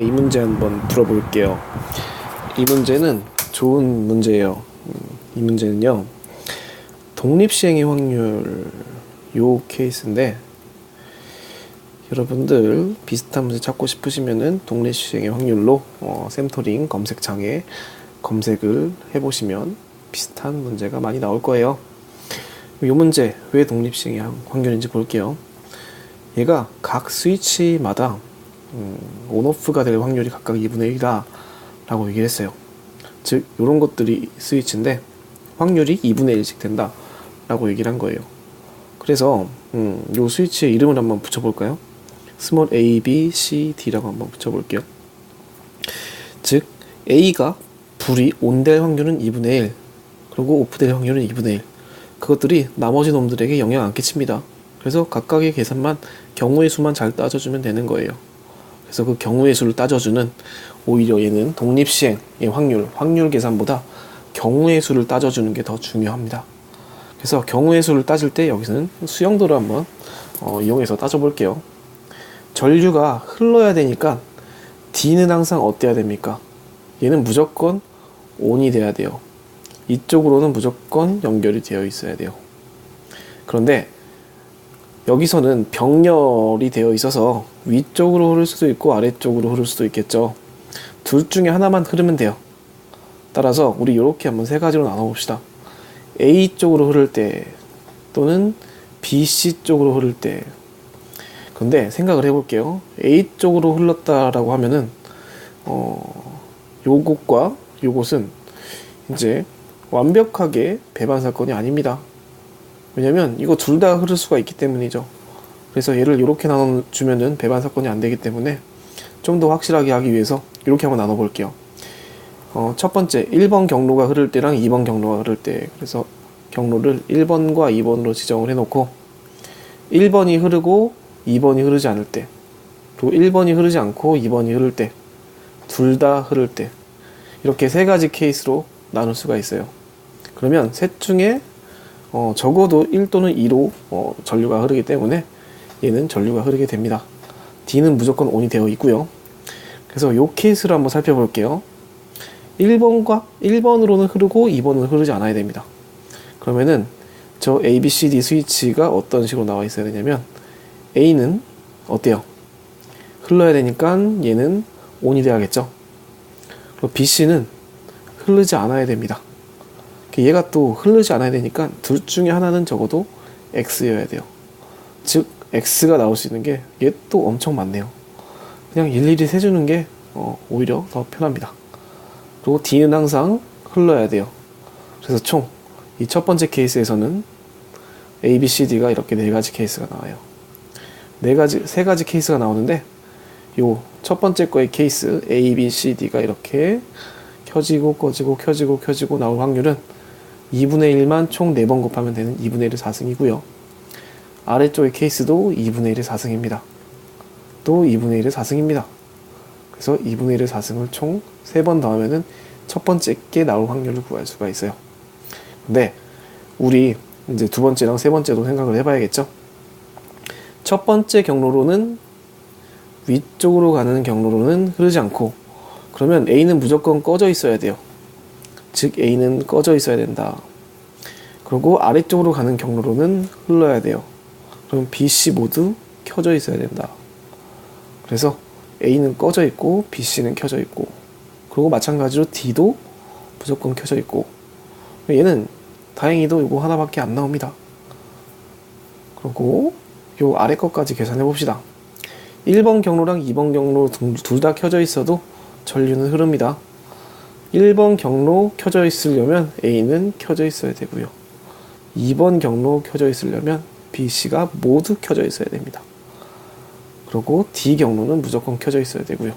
이 문제 한번 풀어볼게요. 이 문제는 좋은 문제예요. 음, 이 문제는요. 독립시행의 확률 요 케이스인데 여러분들 비슷한 문제 찾고 싶으시면은 독립시행의 확률로 어, 샘터링 검색창에 검색을 해보시면 비슷한 문제가 많이 나올 거예요. 이 문제 왜 독립시행의 확률인지 볼게요. 얘가 각 스위치마다 음, 온오프가 될 확률이 각각 2분의 1이다 라고 얘기를 했어요. 즉 이런 것들이 스위치인데 확률이 2분의 1씩 된다 라고 얘기를 한 거예요. 그래서 음, 요 스위치의 이름을 한번 붙여볼까요? 스몰 a, b, c, d라고 한번 붙여볼게요. 즉 a가 불이 온 될 확률은 2분의 1 그리고 오프될 확률은 2분의 1 그것들이 나머지 놈들에게 영향 안 끼칩니다. 그래서 각각의 계산만 경우의 수만 잘 따져주면 되는 거예요. 그래서 그 경우의 수를 따져주는 오히려 얘는 독립시행의 확률, 확률 계산보다 경우의 수를 따져주는 게 더 중요합니다. 그래서 경우의 수를 따질 때 여기서는 수영도를 한번 어, 이용해서 따져볼게요. 전류가 흘러야 되니까 D는 항상 어때야 됩니까? 얘는 무조건 ON이 돼야 돼요. 이쪽으로는 무조건 연결이 되어 있어야 돼요. 그런데 여기서는 병렬이 되어 있어서 위쪽으로 흐를 수도 있고 아래쪽으로 흐를 수도 있겠죠. 둘 중에 하나만 흐르면 돼요. 따라서 우리 이렇게 한번 세 가지로 나눠 봅시다. A 쪽으로 흐를 때 또는 BC 쪽으로 흐를 때. 근데 생각을 해볼게요. A 쪽으로 흘렀다라고 하면은 어 요것과 요것은 이제 완벽하게 배반 사건이 아닙니다. 왜냐면 이거 둘 다 흐를 수가 있기 때문이죠. 그래서 얘를 이렇게 나눠주면은 배반 사건이 안 되기 때문에 좀 더 확실하게 하기 위해서 이렇게 한번 나눠 볼게요. 어, 첫 번째 1번 경로가 흐를 때랑 2번 경로가 흐를 때 그래서 경로를 1번과 2번으로 지정을 해놓고 1번이 흐르고 2번이 흐르지 않을 때 그리고 1번이 흐르지 않고 2번이 흐를 때 둘 다 흐를 때 이렇게 세 가지 케이스로 나눌 수가 있어요. 그러면 셋 중에 어, 적어도 1 또는 2로 어, 전류가 흐르기 때문에 얘는 전류가 흐르게 됩니다. D는 무조건 ON이 되어 있고요. 그래서 이 케이스를 한번 살펴볼게요. 1번과 1번으로는 흐르고 2번은 흐르지 않아야 됩니다. 그러면은 저 A, B, C, D 스위치가 어떤 식으로 나와 있어야 되냐면 A는 어때요? 흘러야 되니까 얘는 ON이 돼야겠죠. 그리고 B, C는 흐르지 않아야 됩니다. 얘가 또 흐르지 않아야 되니까 둘 중에 하나는 적어도 X여야 돼요. 즉 X가 나올 수 있는 게 얘 또 엄청 많네요. 그냥 일일이 세주는 게 어, 오히려 더 편합니다. 그리고 D는 항상 흘러야 돼요. 그래서 총 이 첫 번째 케이스에서는 A, B, C, D가 이렇게 네 가지 케이스가 나와요. 네 가지 세 가지 케이스가 나오는데 요 첫 번째 거의 케이스 A, B, C, D가 이렇게 켜지고 꺼지고 켜지고 켜지고 나올 확률은 2분의 1만 총 4번 곱하면 되는 2분의 1의 4승이고요. 아래쪽의 케이스도 2분의 1의 4승입니다. 또 2분의 1의 4승입니다. 그래서 2분의 1의 4승을 총 3번 더하면은 첫 번째 게 나올 확률을 구할 수가 있어요. 근데 우리 이제 두 번째랑 세 번째도 생각을 해봐야겠죠? 첫 번째 경로로는 위쪽으로 가는 경로로는 흐르지 않고 그러면 A는 무조건 꺼져 있어야 돼요. 즉 A는 꺼져 있어야 된다. 그리고 아래쪽으로 가는 경로로는 흘러야 돼요. 그럼 B, C 모두 켜져 있어야 된다. 그래서 A는 꺼져 있고 B, C는 켜져 있고 그리고 마찬가지로 D도 무조건 켜져 있고 얘는 다행히도 이거 하나밖에 안 나옵니다. 그리고 요 아래 것까지 계산해 봅시다. 1번 경로랑 2번 경로 둘 다 켜져 있어도 전류는 흐릅니다. 1번 경로 켜져 있으려면 A는 켜져 있어야 되고요. 2번 경로 켜져 있으려면 B, C가 모두 켜져 있어야 됩니다. 그리고 D 경로는 무조건 켜져 있어야 되고요.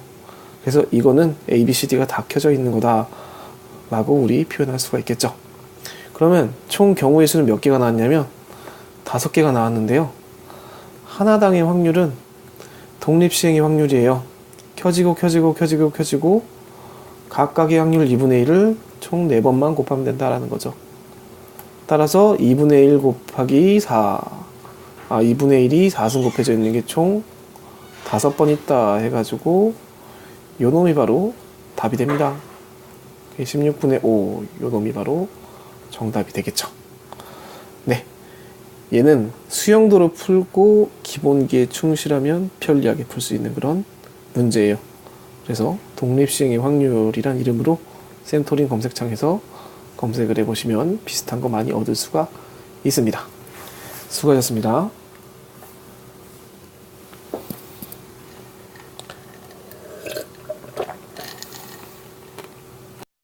그래서 이거는 A, B, C, D가 다 켜져 있는 거다 라고 우리 표현할 수가 있겠죠. 그러면 총 경우의 수는 몇 개가 나왔냐면 다섯 개가 나왔는데요. 하나당의 확률은 독립시행의 확률이에요. 켜지고 켜지고 켜지고 켜지고 각각의 확률 2분의 1을 총 4번만 곱하면 된다라는 거죠. 따라서 2분의 1 곱하기 4. 아, 2분의 1이 4승 곱해져 있는 게 총 5번 있다 해가지고 요 놈이 바로 답이 됩니다. 16분의 5, 요 놈이 바로 정답이 되겠죠. 네. 얘는 수영도로 풀고 기본기에 충실하면 편리하게 풀 수 있는 그런 문제예요. 그래서 독립시행의 확률이란 이름으로 센토린 검색창에서 검색을 해보시면 비슷한 거 많이 얻을 수가 있습니다. 수고하셨습니다.